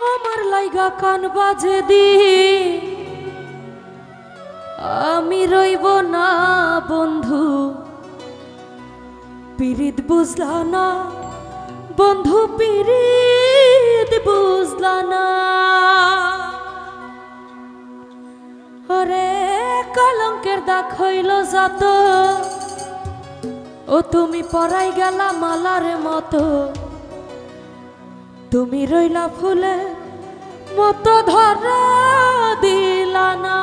আমার লাইগা কান বাজে দি। আমি রইব না, বন্ধু। পিরিত বুঝলা না, বন্ধু, পিরিত বুঝলা না। ওরে, কলঙ্কের দাগ হইল যত। ও তুমি পরাই গেলা মালার মতো। তুমি রইলা ফুলে, মতো ধরা দিলা না।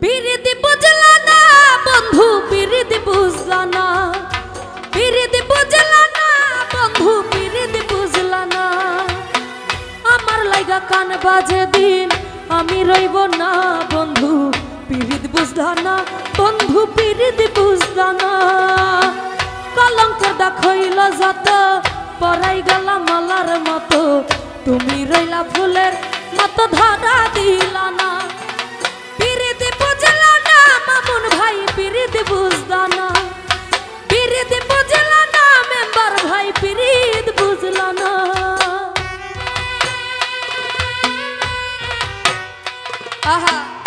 পিরিতি বুঝলা না, বন্ধু পিরিতি বুঝলা না। পিরিতি বুঝলা না, বন্ধু পিরিতি বুঝলা না। আমার লাইগা কান বাজে দিন, আমি রইব না, বন্ধু পিরিত বুঝলা না। বন্ধু পিরিত বুঝলা না। কলঙ্ক দেখইল যত। পরাই গেলা মালার মতো। তুমি রইলা ফুলের মতো, ধরা দিলা না। পিরিতি বুঝলা না, মামুন ভাই, পিরিতি বুঝলা না। পিরিতি বুঝলা না, মেম্বার ভাই, পিরিত বুঝলা না। আহা।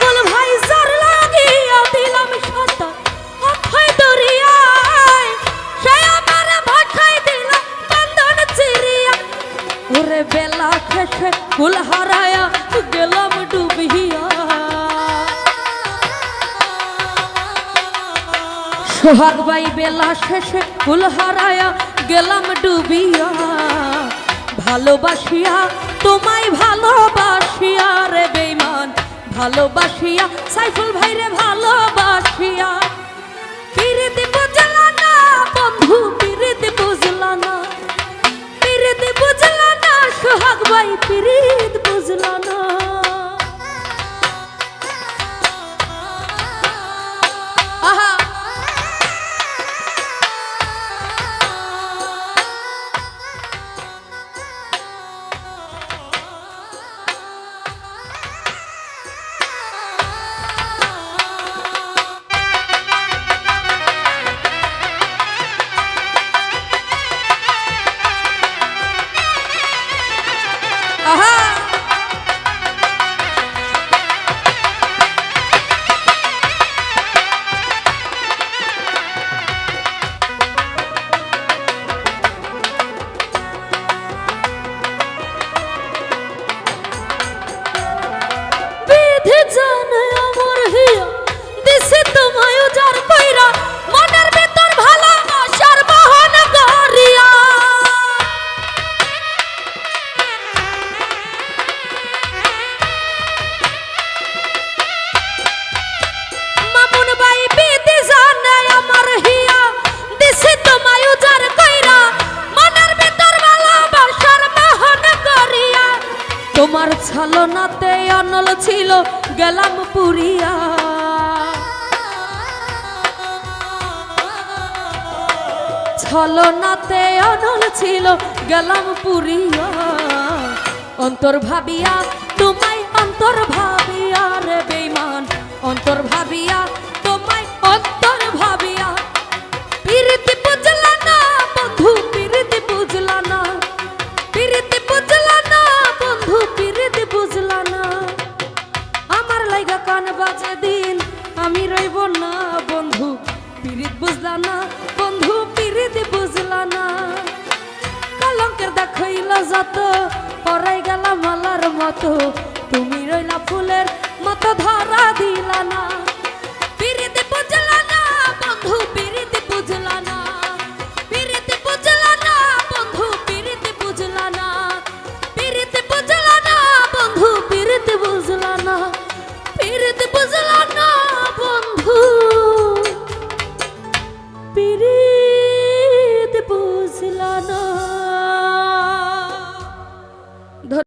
বকুল ভাইজার লাগিয়া দিলাম সাঁতার হথাই দরিয়ায়, সে আমার বেলা শেষে কুল হারায়া গেলাম ডুবিয়া। সোহাগ বাই বেলা শেষে কুল হারায়া গেলাম ডুবিয়া। ভালোবাসিয়া, তোমায় ভালোবাসিয়া রে বেইমান ভালোবাসিয়া, সাইফুল ভাইরে ভালোবাসিয়া। পিরিতি বুঝলা না বন্ধু, পিরিতি বুঝলা না। পিরিত বুঝলা না সোহাগ ভাই পিরিত ছলনাতে অনল ছিল গেলাম পুরিয়া। ছলনাতে অনল ছিল গেলাম পুরিয়া। অন্তর ভাবিয়া তোমায় যত পরাই গেল মালার মতো, তুমি রইলা ফুলের মতো ধরা দিলা না পিরিতি বুঝলা না বন্ধু, পিরিতি বুঝলা না